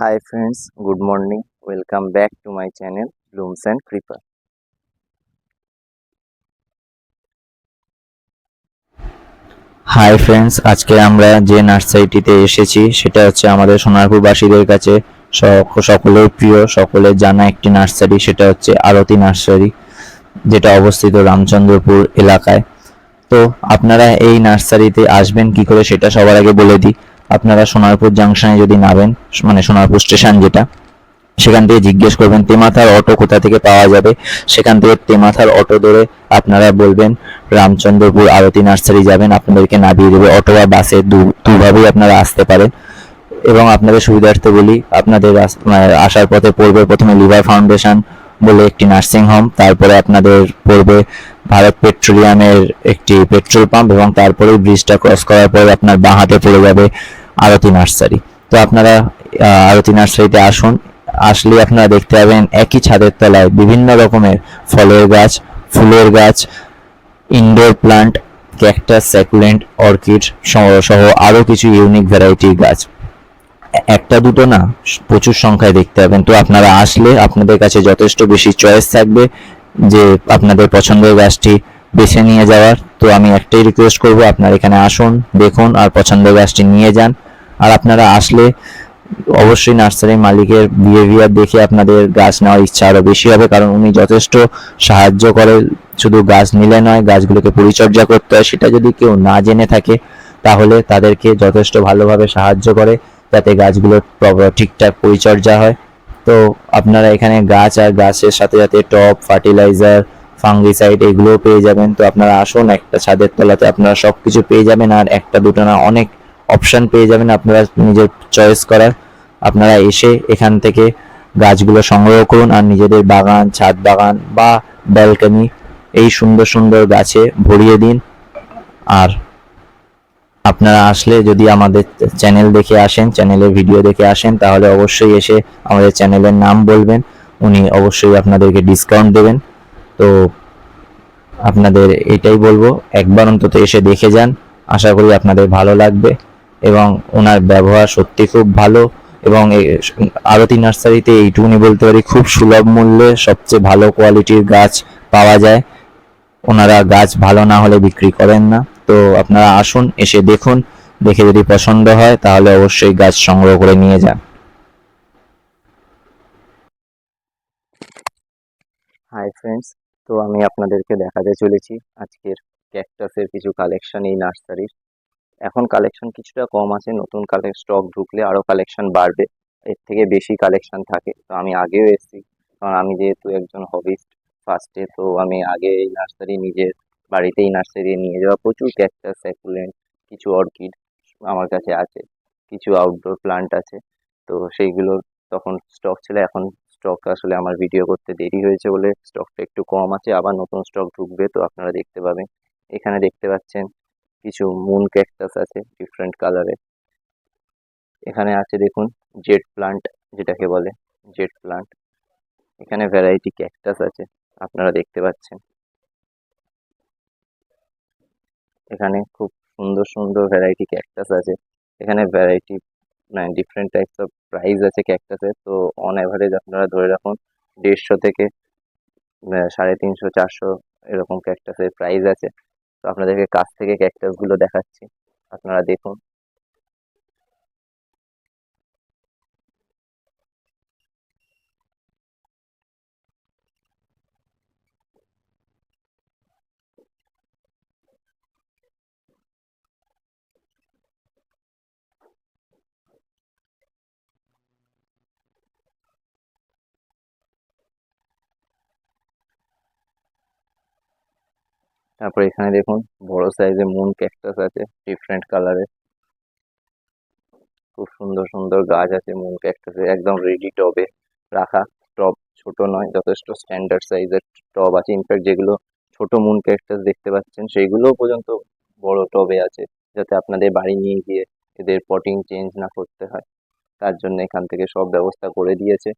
Hi friends, good morning. Welcome back to my channel Blooms and Creeper. Hi friends আজকে আমরা যে নার্সারিটিতে এসেছি সেটা হচ্ছে আমাদের সোনারপুরবাসীদের কাছে সক- সকলের প্রিয় সকলের জানা একটি নার্সারি সেটা হচ্ছে আরতি নার্সারি যেটা অবস্থিত রামচন্দ্রপুর এলাকায় তো আপনারা এই নার্সারিতে আসবেন কি করে সেটা সবার আগে বলে দিই আপনারা সোনারপুর জাংশনে যদি নামেন মানে সোনারপুর স্টেশন যেটা, সেখান থেকে জিজ্ঞেস করবেন, তেমাথার অটো কোথা থেকে পাওয়া যাবে? সেখান থেকে তেমাথার অটো ধরে আপনারা বলবেন, রামচন্দ্রপুর আরতি নার্সারি যাবেন, আপনাদেরকে নামিয়ে দেবে অটো বা বাসে দুভাবেই আপনারা আসতে পারেন। এবং আপনাদের সুবিধার্থে বলি, আপনাদের মানে আসার পথে পড়বে প্রথমে লিভার ফাউন্ডেশন বলে একটি নার্সিং হোম, তারপরে আপনাদের পড়বে ভারত পেট্রোলিয়ামের একটি পেট্রোল পাম্প এবং তারপরে ব্রিজটা ক্রস করার পরে আপনার বাঁ হাতে পড়ে যাবে আরতি নার্সারি তো আপনারা আরতি নার্সারিতে আসুন। আসলে আপনারা দেখতে পাবেন একই ছাদের তলায় বিভিন্ন রকমের ফলের গাছ, ফুলের গাছ indoor plant cactus succulent orchid সহ আরও কিছু ইউনিক ভ্যারাইটির গাছ। একটা দুটো না, প্রচুর সংখ্যায় দেখতে পাবেন। তো আপনারা আসলে আপনাদের কাছে যথেষ্ট বেশি চয়েস থাকবে যে আপনাদের পছন্দের গাছটি বেছে নিয়ে যাওয়ার। তো আমি একটাই রিকোয়েস্ট করব, আপনারা এখানে আসুন, দেখুন আর পছন্দের গাছটি নিয়ে যান। আর আপনারা আসলে অবশ্যই নার্সারির মালিকের বিহেভিয়ার দেখে আপনাদের গাছ নেওয়ার ইচ্ছা আরও বেশি হবে, কারণ উনি যথেষ্ট সাহায্য করে। শুধু গাছ নিলে নয়, গাছগুলোকে পরিচর্যা করতে হয়, সেটা যদি কেউ না জেনে থাকে, তাহলে তাদেরকে যথেষ্ট ভালোভাবে সাহায্য করে, যাতে গাছগুলোর ঠিকঠাক পরিচর্যা হয়। তো আপনারা এখানে গাছ আর গাছের সাথে সাথে টপ ফার্টিলাইজার, ফাঙ্গিসাইড এগুলোও পেয়ে যাবেন। তো আপনারা আসুন, একটা ছাদের তলাতে আপনারা সব কিছু পেয়ে যাবেন, আর একটা, দুটো না, অনেক অপশন পেয়ে যাবেন আপনারা নিজের চয়েস করার। আপনারা এসে এখান থেকে গাছগুলো সংগ্রহ করুন আর নিজেদের বাগান, ছাদ বাগান বা ব্যালকনি এই সুন্দর সুন্দর গাছে ভরিয়ে দিন। আর আপনারা আসলে যদি আমাদের চ্যানেল দেখে আসেন চ্যানেলের ভিডিও দেখে আসেন, তাহলে অবশ্যই এসে আমাদের চ্যানেলের নাম বলবেন। উনি অবশ্যই আপনাদেরকে ডিসকাউন্ট দেবেন। তো আপনাদের এটাই বলব, একবার অন্তত এসে দেখে যান। আশা করি আপনাদের ভালো লাগবে। এবং ওনার ব্যবহার সত্যি খুব ভালো এবং আরতি নার্সারিতে এইটুকুনি বলতে পারি, খুব সুলভ মূল্যে সবচেয়ে ভালো কোয়ালিটির গাছ পাওয়া যায়। ওনারা গাছ ভালো না হলে বিক্রি করেন না। তো আপনারা আসুন, এসে দেখুন, দেখে যদি পছন্দ হয় তাহলে অবশ্যই গাছ সংগ্রহ করে নিয়ে যান। হাই ফ্রেন্ডস তো আমি আপনাদেরকে দেখাতে চলেছি আজকের ক্যাকটাসের কিছু কালেকশন এই নার্সারির। এখন কালেকশন কিছুটা কম আছে, নতুন কালেক স্টক ঢুকলে আরও কালেকশন বাড়বে, এর থেকে বেশি কালেকশন থাকে। তো আমি আগেও এসেছি, কারণ আমি যেহেতু একজন হবিস্ট ফার্স্টে তো আমি আগে এই নার্সারি নিজের বাড়িতেই নার্সারি নিয়ে যাওয়া প্রচুর ক্যাকটাস স্যাকুলেন্ট কিছু অর্কিড আমার কাছে আছে, কিছু আউটডোর প্লান্ট আছে। তো সেইগুলো তখন স্টক ছিল, এখন স্টক আসলে আমার ভিডিও করতে দেরি হয়েছে বলে স্টকটা একটু কম আছে, আবার নতুন স্টক ঢুকবে, তো আপনারা দেখতে পাবেন। এখানে দেখতে পাচ্ছেন কিছু মুন ক্যাকটাস আছে ডিফারেন্ট কালারের এখানে আছে দেখুন জেড প্লান্ট যেটাকে বলে জেড প্লান্ট এখানে ভ্যারাইটি ক্যাকটাস আছে, আপনারা দেখতে পাচ্ছেন। এখানে খুব সুন্দর সুন্দর ভ্যারাইটি ক্যাকটাস আছে। এখানে ভ্যারাইটি মানে ডিফারেন্ট টাইপস অফ প্রাইস আছে ক্যাকটাসের তো অন অ্যাভারেজ আপনারা ধরে রাখুন, দেড়শো থেকে সাড়ে তিনশো, চারশো এরকম ক্যাকটাসের প্রাইস আছে। তো আপনাদেরকে কাছ থেকে ক্যাকটাসগুলো দেখাচ্ছি। আপনারা দেখুন। তারপর এখানে দেখুন বড় সাইজে মুন ক্যাকটাস আছে ডিফারেন্ট কালারের খুব সুন্দর সুন্দর গাছ আছে মুন ক্যাকটাসের একদম রেডি টবে রাখা। টব ছোট নয়, যথেষ্ট স্ট্যান্ডার্ড সাইজের টব আছে। ইনফ্যাক্ট যেগুলো ছোট মুন ক্যাকটাস দেখতে পাচ্ছেন সেইগুলোও পর্যন্ত বড় টবে আছে, যাতে আপনাদের বাড়ি নিয়ে গিয়ে এদের পটিং চেঞ্জ না করতে হয়। তার জন্য এখান থেকে সব ব্যবস্থা করে দিয়েছে।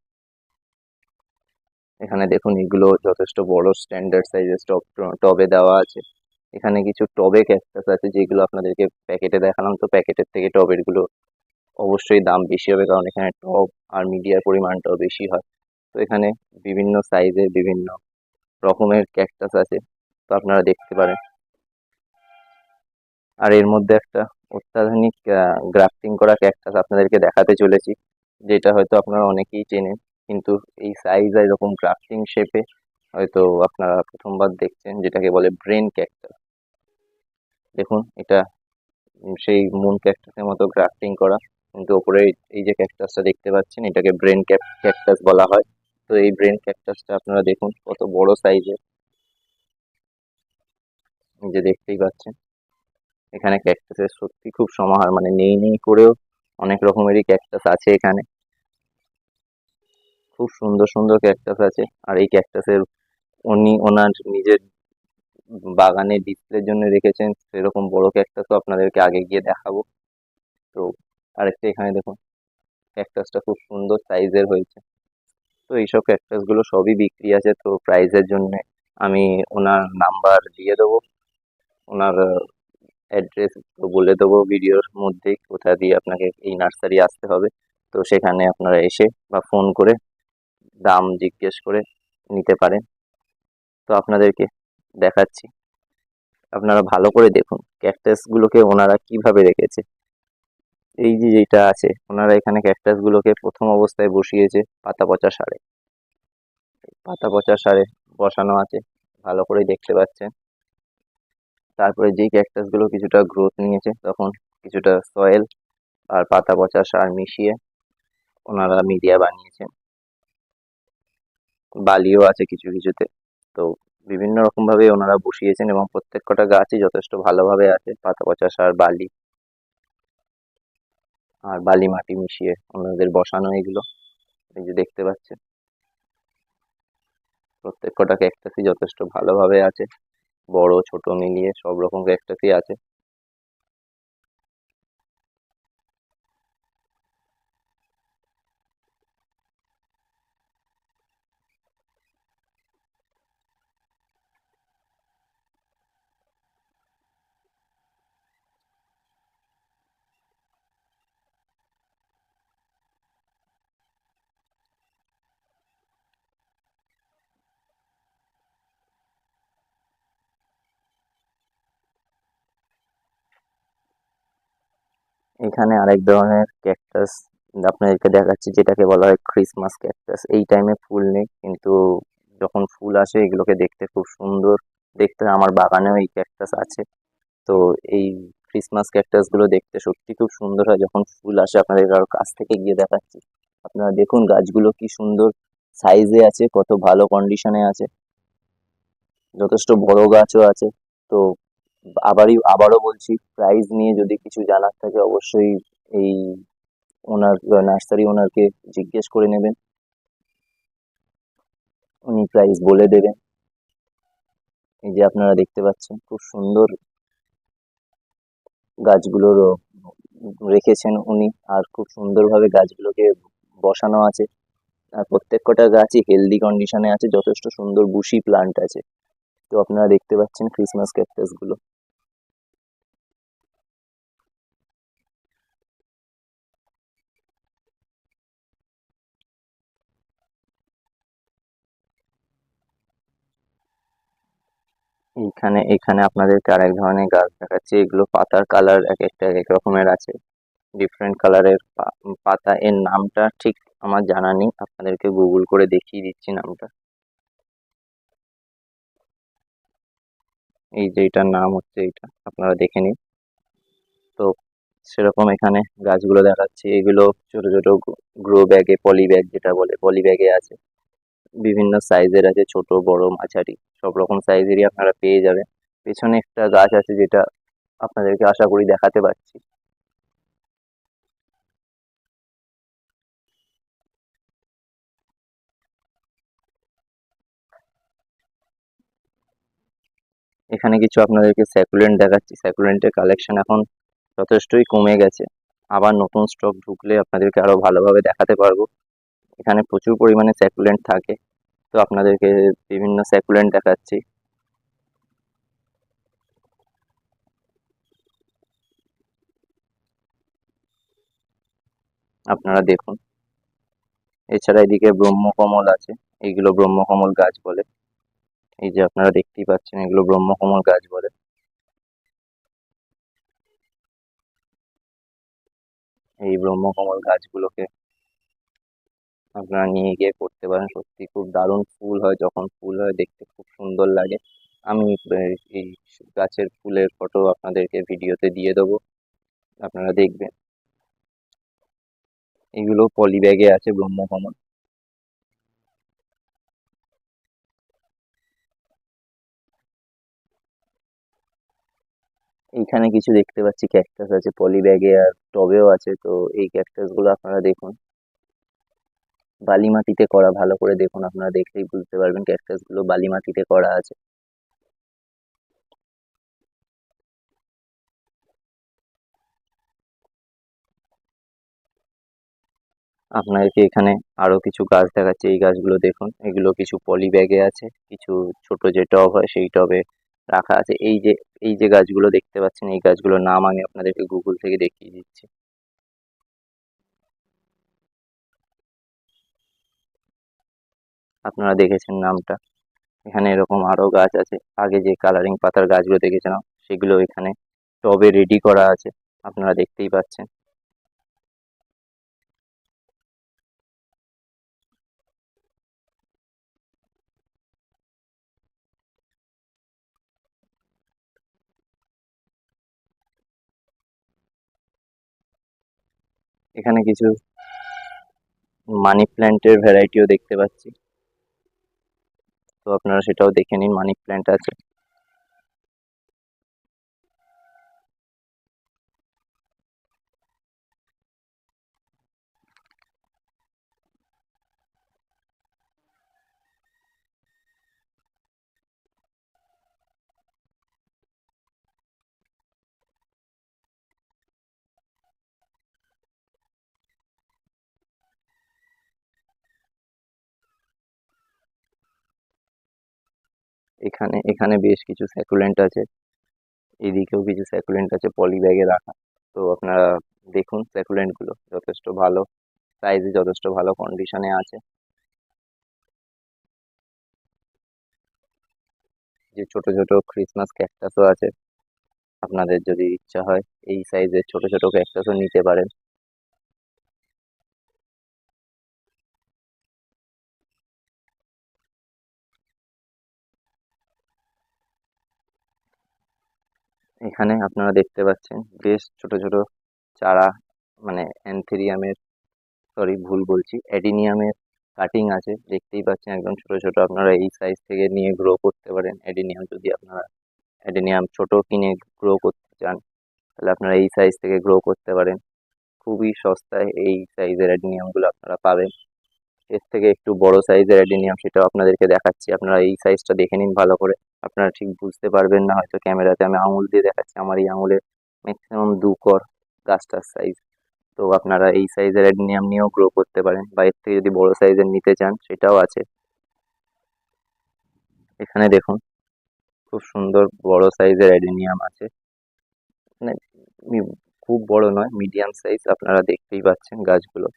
এখানে দেখুন এগুলো যথেষ্ট বড় স্ট্যান্ডার্ড সাইজের টব টবে দেওয়া আছে। এখানে কিছু টবে ক্যাকটাস আছে যেগুলো আপনাদেরকে প্যাকেটে দেখালাম। তো প্যাকেটের থেকে টবেরগুলো অবশ্যই দাম বেশি হবে কারণ এখানে টব আর মিডিয়ার পরিমাণটাও বেশি হয়। তো এখানে বিভিন্ন সাইজের বিভিন্ন রকমের ক্যাকটাস আছে। তো আপনারা দেখতে পারেন। আর এর মধ্যে একটা অত্যাধুনিক গ্রাফটিং করা ক্যাকটাস আপনাদেরকে দেখাতে চলেছি। যেটা হয়তো আপনারা অনেকেই চেনেন। কিন্তু এই সাইজ এরকম গ্রাফটিং শেপে হয়তো আপনারা প্রথমবার দেখছেন যেটাকে বলে ব্রেন ক্যাকটাস দেখুন, এটা সেই মুন ক্যাকটাসের মতো গ্রাফটিং করা। কিন্তু ওপরে এই যে ক্যাকটাসটা দেখতে পাচ্ছেন, এটাকে ব্রেন ক্যাকটাস বলা হয়। তো এই ব্রেন ক্যাকটাসটা আপনারা দেখুন কত বড় সাইজের যে দেখতেই পাচ্ছেন, এখানে ক্যাকটাসের সত্যি খুব সমাহার মানে নেই নেই করেও অনেক রকমেরই ক্যাকটাস আছে এখানে। খুব সুন্দর সুন্দর ক্যাকটাস আছে। আর এই ক্যাকটাসের উনি, ওনার নিজের বাগানে ডিসপ্লের জন্য রেখেছেন। সেরকম বড় ক্যাকটাসও আপনাদেরকে আগে গিয়ে দেখাবো। তো আরেকটা এখানে দেখুন ক্যাকটাসটা খুব সুন্দর সাইজের হয়েছে। তো এইসব ক্যাকটাসগুলো সবই বিক্রি আছে, তো প্রাইসের জন্যে আমি ওনার নাম্বার দিয়ে দেবো। ওনার অ্যাড্রেস তো বলে দেবো ভিডিওর মধ্যেই, কোথা দিয়ে আপনাকে এই নার্সারি আসতে হবে। তো সেখানে আপনারা এসে বা ফোন করে দাম জিজ্ঞেস করে নিতে পারেন। তো আপনাদেরকে দেখাচ্ছি। আপনারা ভালো করে দেখুন ক্যাকটাসগুলোকে ওনারা কীভাবে রেখেছে। এই যে যেটা আছে, ওনারা এখানে ক্যাকটাসগুলোকে প্রথম অবস্থায় বসিয়েছে পাতা পচা সারে। পাতা পচা সারে বসানো আছে, ভালো করে দেখতে পাচ্ছেন। তারপরে যেই ক্যাকটাসগুলো কিছুটা গ্রোথ নিয়েছে, তখন কিছুটা সয়েল আর পাতা পচা সার মিশিয়ে ওনারা মিডিয়া বানিয়েছেন। বালিও আছে কিছু কিছুতে। তো বিভিন্ন রকমভাবে ওনারা বসিয়েছেন এবং প্রত্যেক কটা গাছই যথেষ্ট ভালোভাবে আছে। পাতা পচা সার, বালি আর বালি মাটি মিশিয়ে ওনাদের বসানো এগুলো। এই যে দেখতে পাচ্ছেন। প্রত্যেক কটা ক্যাকটাসই যথেষ্ট ভালোভাবে আছে। বড়, ছোট মিলিয়ে সব রকম ক্যাকটাসই আছে। এখানে আরেক ধরনের ক্যাকটাস আপনাদেরকে দেখাচ্ছি, যেটাকে বলা হয় ক্রিসমাস ক্যাকটাস এই টাইমে ফুল নেই, কিন্তু যখন ফুল আসে, এগুলোকে দেখতে খুব সুন্দর। দেখতে আমার বাগানেও এই ক্যাকটাস আছে। তো এই ক্রিসমাস ক্যাকটাসগুলো দেখতে সত্যি খুব সুন্দর হয়। যখন ফুল আসে, আপনাদের আরও কাছ থেকে গিয়ে দেখাচ্ছি। আপনারা দেখুন গাছগুলো কি সুন্দর সাইজে আছে, কত ভালো কন্ডিশনে আছে। যথেষ্ট বড় গাছও আছে। তো আবারই, আবারও বলছি প্রাইস নিয়ে যদি কিছু জানার থাকে অবশ্যই এই ওনার নার্সারি ওনারকে জিজ্ঞেস করে নেবেন। উনি প্রাইস বলে দেবেন। এই যে আপনারা দেখতে পাচ্ছেন, খুব সুন্দর গাছগুলোর রেখেছেন উনি, আর খুব সুন্দরভাবে গাছগুলোকে বসানো আছে। আর প্রত্যেক কটা গাছই হেলদি কন্ডিশনে আছে, যথেষ্ট সুন্দর বুশি প্লান্ট আছে। তো আপনারা দেখতে পাচ্ছেন ক্রিসমাস ক্যাকটাসগুলো এইখানে এখানে আপনাদেরকে আরেক ধরনের গাছ দেখাচ্ছি। এগুলো পাতার কালার এক একটা এক রকমের আছে। ডিফারেন্ট কালারের পাতা। এর নামটা ঠিক আমার জানা নেই। আপনাদেরকে গুগল করে দেখিয়ে দিচ্ছি নামটা। এই যে এটার নাম হচ্ছে এইটা আপনারা দেখে নিন। তো সেরকম এখানে গাছগুলো দেখাচ্ছি। এগুলো ছোট ছোট গ্রো ব্যাগে, পলি ব্যাগ যেটা বলে, পলি ব্যাগে আছে। বিভিন্ন সাইজের আছে, ছোট, বড়, মাঝারি, সব রকম সাইজেরই আপনারা পেয়ে যাবেন। পেছনে একটা গাছ আছে যেটা আপনাদেরকে আশা করি দেখাতে পারছি এখানে কিছু আপনাদেরকে স্যাকুলেন্ট দেখাচ্ছি। স্যাকুলেন্টের কালেকশন এখন যথেষ্টই কমে গেছে। আবার নতুন স্টক ঢুকলে আপনাদেরকে আরও ভালোভাবে দেখাতে পারব। এখানে প্রচুর পরিমাণে স্যাকুলেন্ট থাকে। তো আপনাদেরকে বিভিন্ন স্যাকুলেন্ট দেখাচ্ছি। আপনারা দেখুন। এছাড়া এদিকে ব্রহ্মকমল আছে। এইগুলো ব্রহ্মকমল গাছ বলে। এই যে আপনারা দেখতেই পাচ্ছেন, এগুলো ব্রহ্মকমল গাছ বলে। এই ব্রহ্মকমল গাছগুলোকে আপনারা নিয়ে গিয়ে করতে পারেন। সত্যি খুব দারুণ ফুল হয়। যখন ফুল হয় দেখতে খুব সুন্দর লাগে। আমি এই গাছের ফুলের ফটো আপনাদেরকে ভিডিওতে দিয়ে দেবো। আপনারা দেখবেন। এগুলো পলি ব্যাগে আছে ব্রহ্মকমল। এইখানে কিছু দেখতে পাচ্ছি। ক্যাকটাস আছে পলি ব্যাগে আর টবেও আছে। তো এই ক্যাকটাসগুলো আপনারা দেখুন। বালি মাটিতে করা, ভালো করে দেখুন, আপনারা দেখলেই বুঝতে পারবেন ক্যাকটাসগুলো বালি মাটিতে করা আছে। আপনাদেরকে এখানে আরও কিছু গাছ দেখাচ্ছে, এই গাছগুলো দেখুন, এগুলো কিছু পলি ব্যাগে আছে, কিছু ছোট যে টব হয় সেই টবে রাখা আছে। এই যে এই যে গাছগুলো দেখতে পাচ্ছেন, এই গাছগুলোর নাম আমি আপনাদেরকে গুগল থেকে দেখিয়ে দিচ্ছি। আপনারা দেখেছেন নামটা। এখানে এরকম আরও গাছ আছে। আগে যে কালারিং পাতার গাছগুলো দেখেছিলাম, সেগুলো এখানে টবে রেডি করা আছে। আপনারা দেখতেই পাচ্ছেন। এখানে কিছু মানি প্ল্যান্টের ভ্যারাইটিও দেখতে পাচ্ছি। তো আপনারা সেটাও দেখে নিন মানি প্ল্যান্ট আছে। এখানে এখানে বেশ কিছু স্যাকুলেন্ট আছে। এদিকেও কিছু স্যাকুলেন্ট আছে পলি ব্যাগে রাখা। তো আপনারা দেখুন স্যাকুলেন্টগুলো, যথেষ্ট ভালো সাইজে যথেষ্ট ভালো কন্ডিশনে আছে। যে ছোট ছোট ক্রিসমাস ক্যাকটাসও আছে। আপনাদের যদি ইচ্ছা হয়, এই সাইজের ছোট ছোট ক্যাকটাসও নিতে পারেন। এখানে আপনারা দেখতে পাচ্ছেন বেশ ছোট ছোট চারা মানে অ্যানথেরিয়ামের সরি ভুল বলছি অ্যাডিনিয়ামের কাটিং আছে। দেখতেই পাচ্ছেন একদম ছোট ছোট, আপনারা এই সাইজ থেকে নিয়ে গ্রো করতে পারেন। অ্যাডিনিয়াম যদি আপনারা অ্যাডিনিয়াম ছোট কিনে গ্রো করতে চান, তাহলে আপনারা এই সাইজ থেকে গ্রো করতে পারেন। খুবই সস্তায় এই সাইজের অ্যাডিনিয়ামগুলো আপনারা পাবেন। এর থেকে একটু বড় সাইজের অ্যাডিনিয়াম সেটাও আপনাদেরকে দেখাচ্ছি। আপনারা এই সাইজটা দেখে নিন ভালো করে। আপনারা ঠিক বুঝতে পারবেন না হয়তো ক্যামেরাতে আমি আঙুল দিয়ে দেখাচ্ছি। আমার এই আঙুলে ম্যাক্সিমাম দু কর গাছটার সাইজ তো আপনারা এই সাইজের অ্যাডিনিয়াম নিয়েও গ্রো করতে পারেন বা এর থেকে যদি বড় সাইজের নিতে চান সেটাও আছে। এখানে দেখুন, খুব সুন্দর বড় সাইজের অ্যাডিনিয়াম আছে। মানে খুব বড় নয় মিডিয়াম সাইজ আপনারা দেখতেই পাচ্ছেন গাছগুলো।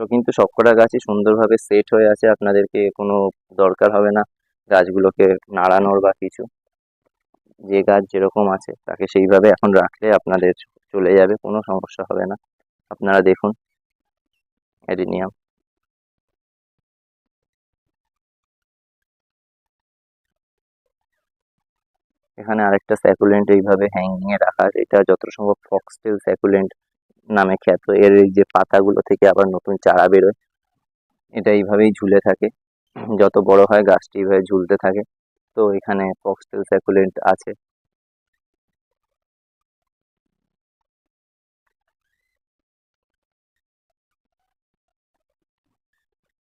তো কিন্তু সবকটা গাছই সুন্দরভাবে সেট হয়ে আছে, আপনাদেরকে কোনো দরকার হবে না গাছগুলোকে নাড়ানোর বা কিছু। যে গাছ যেরকম আছে, তাকে সেইভাবে এখন রাখলে আপনাদের চলে যাবে, কোনো সমস্যা হবে না। আপনারা দেখুন, অ্যাডিনিয়াম। এখানে আরেকটা স্যাকুলেন্ট এইভাবে হ্যাঙ্গিং এ রাখা আছে, এটা যত সম্ভব ফক্সটেল স্যাকুলেন্ট নামে খ্যাত। এর যে পাতাগুলো থেকে আবার নতুন চারা বেরোয়, এটা এইভাবেই ঝুলে থাকে। যত বড় হয় গাছটি এইভাবে ঝুলতে থাকে। তো এখানে ফক্সটেল স্যাকুলেন্ট আছে।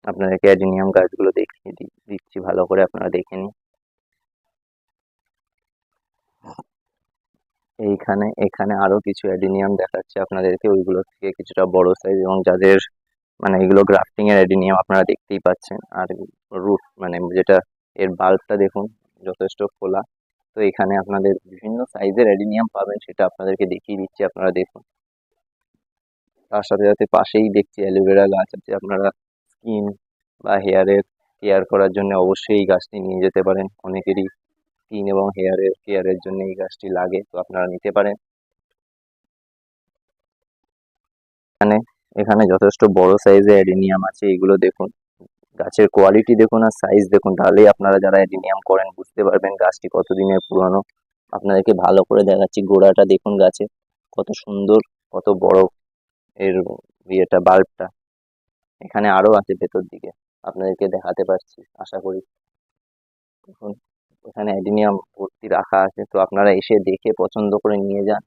আপনাদেরকে অ্যাডিনিয়াম গাছগুলো দেখিয়ে দিচ্ছি, ভালো করে আপনারা দেখে নিন। এইখানে, এখানে আরও কিছু অ্যাডিনিয়াম দেখাচ্ছে আপনাদেরকে। ওইগুলো থেকে কিছুটা বড় সাইজ এবং যাদের মানে এগুলো গ্রাফটিং এর অ্যাডিনিয়াম আপনারা দেখতেই পাচ্ছেন। আর রুট মানে যেটা এর বাল্বটা দেখুন, যথেষ্ট খোলা। তো এখানে আপনাদের বিভিন্ন সাইজের অ্যাডিনিয়াম পাবেন, সেটা আপনাদেরকে দেখিয়ে দিচ্ছি, আপনারা দেখুন। তার সাথে সাথে পাশেই দেখছি অ্যালোভেরা গাছ আছে। আপনারা স্কিন বা হেয়ারের কেয়ার করার জন্য অবশ্যই এই গাছটি নিয়ে যেতে পারেন। অনেকেরই স্কিন এবং হেয়ারের কেয়ারের জন্য এই গাছটি লাগে, তো আপনারা নিতে পারেন। এখানে এখানে যথেষ্ট বড় সাইজের অ্যাডিনিয়াম আছে, এগুলো দেখুন। গাছের কোয়ালিটি দেখুন আর সাইজ দেখুন, তাহলেই আপনারা যারা অ্যাডিনিয়াম করেন বুঝতে পারবেন গাছটি কতদিনের পুরনো। আপনাদেরকে ভালো করে দেখাচ্ছি গোড়াটা, দেখুন গাছে কত সুন্দর, কত বড় এর ইয়েটা বাল্বটা এখানে আরও আছে ভেতর দিকে, আপনাদেরকে দেখাতে পারছি, আশা করি। দেখুন এখানে অ্যাডিনিয়াম ভর্তি রাখা আছে, তো আপনারা এসে দেখে পছন্দ করে নিয়ে যান।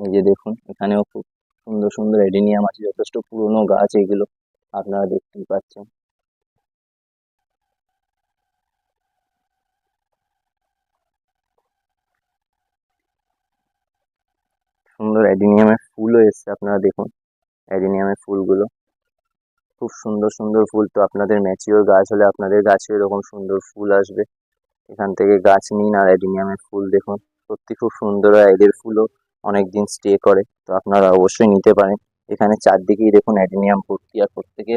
এই যে দেখুন, এখানেও খুব সুন্দর সুন্দর অ্যাডিনিয়াম আছে, যথেষ্ট পুরনো গাছ এগুলো, আপনারা দেখতেই পাচ্ছেন। সুন্দর অ্যাডিনিয়ামের ফুলও এসছে, আপনারা দেখুন। অ্যাডিনিয়ামের ফুলগুলো। খুব সুন্দর সুন্দর ফুল। তো আপনাদের ম্যাচিওর গাছ হলে আপনাদের গাছে এরকম সুন্দর ফুল আসবে। এখান থেকে গাছ নিন আর অ্যাডিনিয়ামের ফুল দেখুন। সত্যি খুব সুন্দর আর এদের ফুলও অনেক দিন স্টে করে। তো আপনারা অবশ্যই নিতে পারেন। এখানে চারদিকেই দেখুন অ্যাডিনিয়াম ভর্তি আর প্রত্যেকে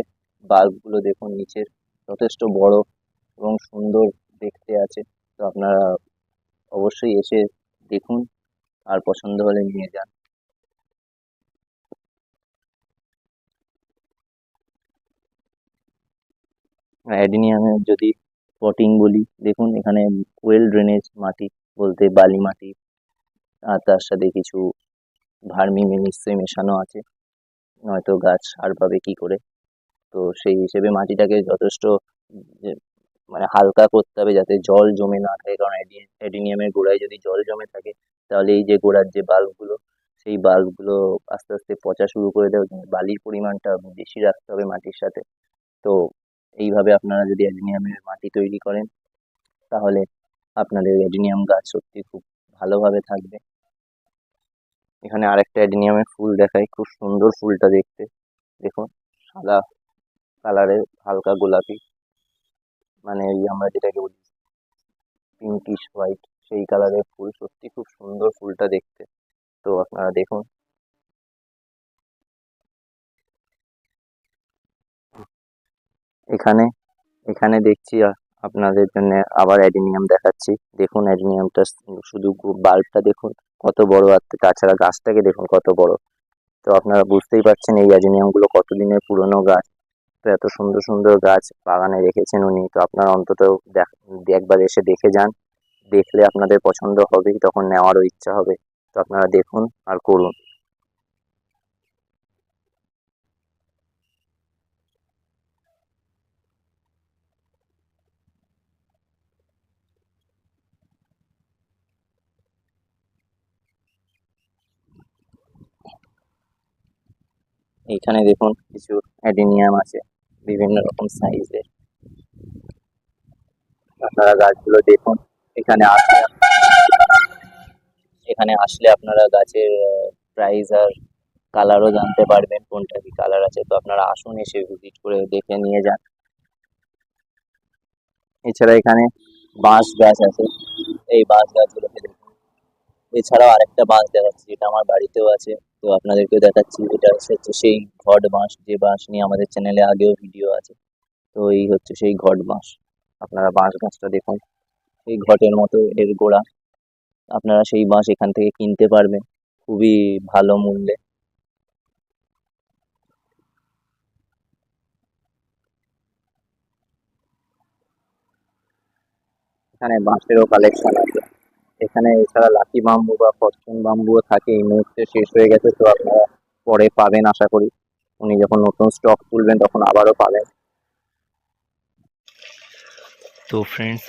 বাল্বগুলো দেখুন নিচের। যথেষ্ট বড় এবং সুন্দর দেখতে আছে। তো আপনারা অবশ্যই এসে দেখুন। আর পছন্দ হলে নিয়ে যান। অ্যাডিনিয়ামের যদি পটিং বলি, দেখুন এখানে ওয়েল ড্রেনেজ মাটি বলতে বালি মাটি, আর তার সাথে কিছু ভার্মি নিশ্চয়ই মেশানো আছে। নয়তো গাছ সার পাবে কি করে? তো সেই হিসেবে মাটিটাকে যথেষ্ট মানে হালকা করতে হবে যাতে জল জমে না থাকে। কারণ অ্যাডি- অ্যাডিনিয়ামের গোড়ায় যদি জল জমে থাকে, তাহলে এই যে গোড়ার যে বাল্বগুলো, সেই বাল্বগুলো আস্তে আস্তে পচা শুরু করে দেবে কিন্তু বালির পরিমাণটা বেশি রাখতে হবে মাটির সাথে। তো এইভাবে আপনারা যদি অ্যাডিনিয়ামের মাটি তৈরি করেন, তাহলে আপনাদের অ্যাডিনিয়াম গাছ সত্যি খুব ভালোভাবে থাকবে। এখানে আরেকটা অ্যাডিনিয়ামের ফুল দেখাই, খুব সুন্দর ফুলটা দেখতে। দেখুন, সাদা কালারের হালকা গোলাপি। মানে এই আমরা যেটাকে বলি পিঙ্কিশ হোয়াইট সেই কালারের ফুল। সত্যি খুব সুন্দর ফুলটা দেখতে। তো আপনারা দেখুন। এখানে এখানে দেখছি আপনাদের জন্য আবার অ্যাডিনিয়াম দেখাচ্ছি। দেখুন অ্যাডিনিয়ামটা শুধু বাল্বটা দেখুন, কত বড় আর তাছাড়া গাছটাকে দেখুন কত বড়। তো আপনারা বুঝতেই পারছেন এই অ্যাডিনিয়ামগুলো কতদিনের পুরনো গাছ। তো এত সুন্দর সুন্দর গাছ বাগানে রেখেছেন উনি। তো আপনারা অন্তত একবার এসে দেখে যান। দেখলে আপনাদের পছন্দ হবে তখন নেওয়ারও ইচ্ছা হবে। তো আপনারা দেখুন আর করুন। এইখানে দেখুন কিছু অ্যাডিনিয়াম আছে, বিভিন্ন রকম সাইজের আপনারা গাছগুলো দেখুন, এখানে আসলে এখানে আসলে আপনারা গাছের প্রাইস আর কালারও জানতে পারবেন, কোনটা কি কালার আছে। তো আপনারা আসুন এসে ভিজিট করে দেখে নিয়ে যান। এছাড়া এখানে বাঁশ গাছ আছে, এই বাঁশ গাছগুলোকে দেখুন। এছাড়াও আরেকটা বাঁশ দেখাচ্ছি, যেটা আমার বাড়িতেও আছে। তো আপনাদেরকেও দেখাচ্ছি, এটা হচ্ছে সেই ঘট বাঁশ, যে বাঁশ নিয়ে আমাদের চ্যানেলে আগেও ভিডিও আছে, তো এই হচ্ছে সেই ঘট বাঁশ, আপনারা বাঁশ গাছটা দেখুন, এই ঘটের মতো এর গোড়া, আপনারা সেই বাঁশ এখান থেকে কিনতে পারবেন, খুবই ভালো মূল্যে। এখানে বাঁশেরও কালেকশন আছে। এখানে এছাড়া লাকি বাম্বু বা ফরচুন বাম্বুও থাকে, এই মুহূর্তে শেষ হয়ে গেছে, তো আপনারা পরে পাবেন, আশা করি। উনি যখন নতুন স্টক তুলবেন, তখন আবারও পাবেন। তো ফ্রেন্ডস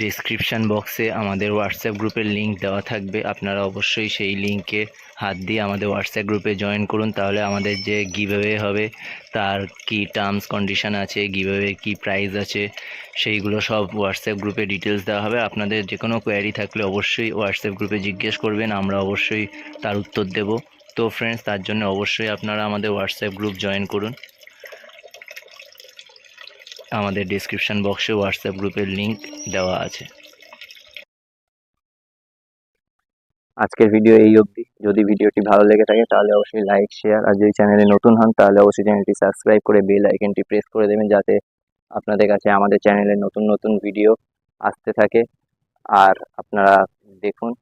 ডিসক্রিপশান বক্সে আমাদের হোয়াটসঅ্যাপ গ্রুপের লিংক দেওয়া থাকবে। আপনারা অবশ্যই সেই লিংকে হাত দিয়ে আমাদের হোয়াটসঅ্যাপ গ্রুপে জয়েন করুন, তাহলে আমাদের যে গিভঅ্যাওয়ে হবে, তার কি টার্মস কন্ডিশন আছে গিভঅ্যাওয়ে কি প্রাইস আছে, সেইগুলো সব হোয়াটসঅ্যাপ গ্রুপে ডিটেলস দেওয়া হবে। আপনাদের যে কোনো কোয়ারি থাকলে অবশ্যই হোয়াটসঅ্যাপ গ্রুপে জিজ্ঞেস করবেন, আমরা অবশ্যই তার উত্তর দেব। তো ফ্রেন্ডস তার জন্য অবশ্যই আপনারা আমাদের হোয়াটসঅ্যাপ গ্রুপ জয়েন করুন। আমাদের ডিসক্রিপশন বক্সে হোয়াটসঅ্যাপ গ্রুপের লিঙ্ক দেওয়া আছে। আজকের ভিডিও এই অবধি। যদি ভিডিওটি ভালো লেগে থাকে, তাহলে অবশ্যই লাইক শেয়ার আর যদি চ্যানেলে নতুন হন, তাহলে অবশ্যই চ্যানেলটি সাবস্ক্রাইব করে বেল আইকনটি প্রেস করে দেবেন, যাতে আপনাদের কাছে আমাদের চ্যানেলে নতুন নতুন ভিডিও আসতে থাকে। আর আপনারা দেখুন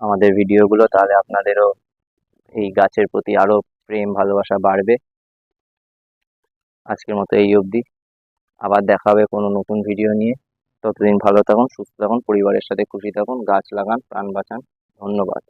আমাদের ভিডিওগুলো তাহলে আপনাদেরও এই গাছের প্রতি আরও প্রেম, ভালোবাসা বাড়বে। আজকের মতো এই অবধি। আবার দেখা হবে কোনো নতুন ভিডিও নিয়ে। ততদিন ভালো থাকুন, সুস্থ থাকুন, পরিবারের সাথে খুশি থাকুন, গাছ লাগান, প্রাণ বাঁচান। ধন্যবাদ।